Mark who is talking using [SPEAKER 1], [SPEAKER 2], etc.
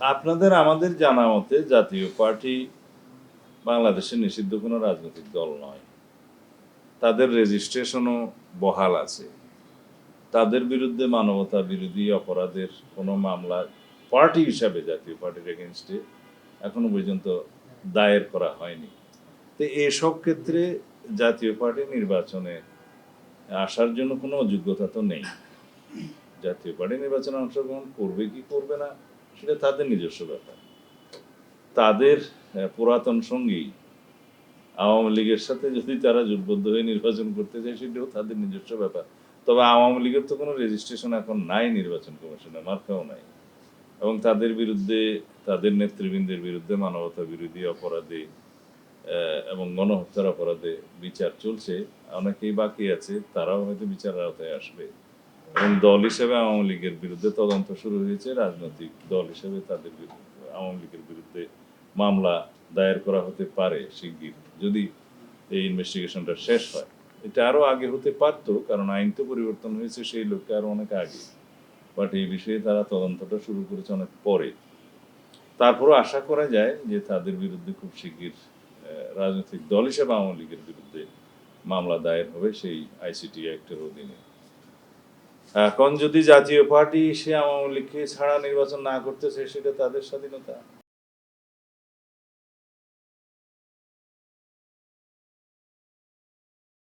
[SPEAKER 1] আপনাদের আমাদের জানা মতে জাতীয় পার্টি বাংলাদেশে নিষিদ্ধ কোনো রাজনৈতিক দল নয়। তাদের রেজিস্ট্রেশনও বহাল আছে। তাদের বিরুদ্ধে মানবতা বিরোধী অপরাধের কোনো মামলা পার্টি হিসাবে, জাতীয় পার্টির এগেনস্টে এখনও পর্যন্ত দায়ের করা হয়নি। তো এসব ক্ষেত্রে জাতীয় পার্টি নির্বাচনে আসার জন্য কোনো অযোগ্যতা তো নেই। জাতীয় পার্টি নির্বাচনে অংশগ্রহণ করবে কি করবে না সেটা তাদের নিজস্ব ব্যাপার। তাদের পুরাতন সঙ্গী আওয়ামী লীগের সাথে যদি তারা জোটবদ্ধ হয়ে নির্বাচন করতে চায়, সেটাও তাদের নিজস্ব ব্যাপার। তবে আওয়ামী লীগের তো কোনো রেজিস্ট্রেশন এখন নাই নির্বাচন কমিশনে, মার্কাও নাই। এবং তাদের বিরুদ্ধে, তাদের নেতৃবৃন্দের বিরুদ্ধে মানবতা বিরোধী অপরাধে এবং গণহত্যার অপরাধে বিচার চলছে, অনেকেই বাকি আছে, তারাও হয়তো বিচারের আওতায় আসবে। এবং দল হিসেবে আওয়ামী লীগের বিরুদ্ধে তদন্ত শুরু হয়েছে, রাজনৈতিক দল হিসেবে তাদের আওয়ামী লীগের বিরুদ্ধে মামলা দায়ের করা হতে পারে শিগগির, যদি এই ইনভেস্টিগেশনটা শেষ হয়। এটা আরও আগে হতে পারতো, কারণ আইন তো পরিবর্তন হয়েছে সেই লোককে আরও অনেক আগে। বাট এই বিষয়ে তারা তদন্তটা শুরু করেছে অনেক পরে। তারপরও আশা করা যায় যে তাদের বিরুদ্ধে খুব শিগগির রাজনৈতিক দল হিসেবে আওয়ামী লীগের বিরুদ্ধে মামলা দায়ের হবে সেই আইসিটি অ্যাক্টের অধীনে। এখন যদি জাতীয় পার্টি সে আওয়ামী লীগকে ছাড়া নির্বাচন না করতেছে সেটা তাদের স্বাধীনতা।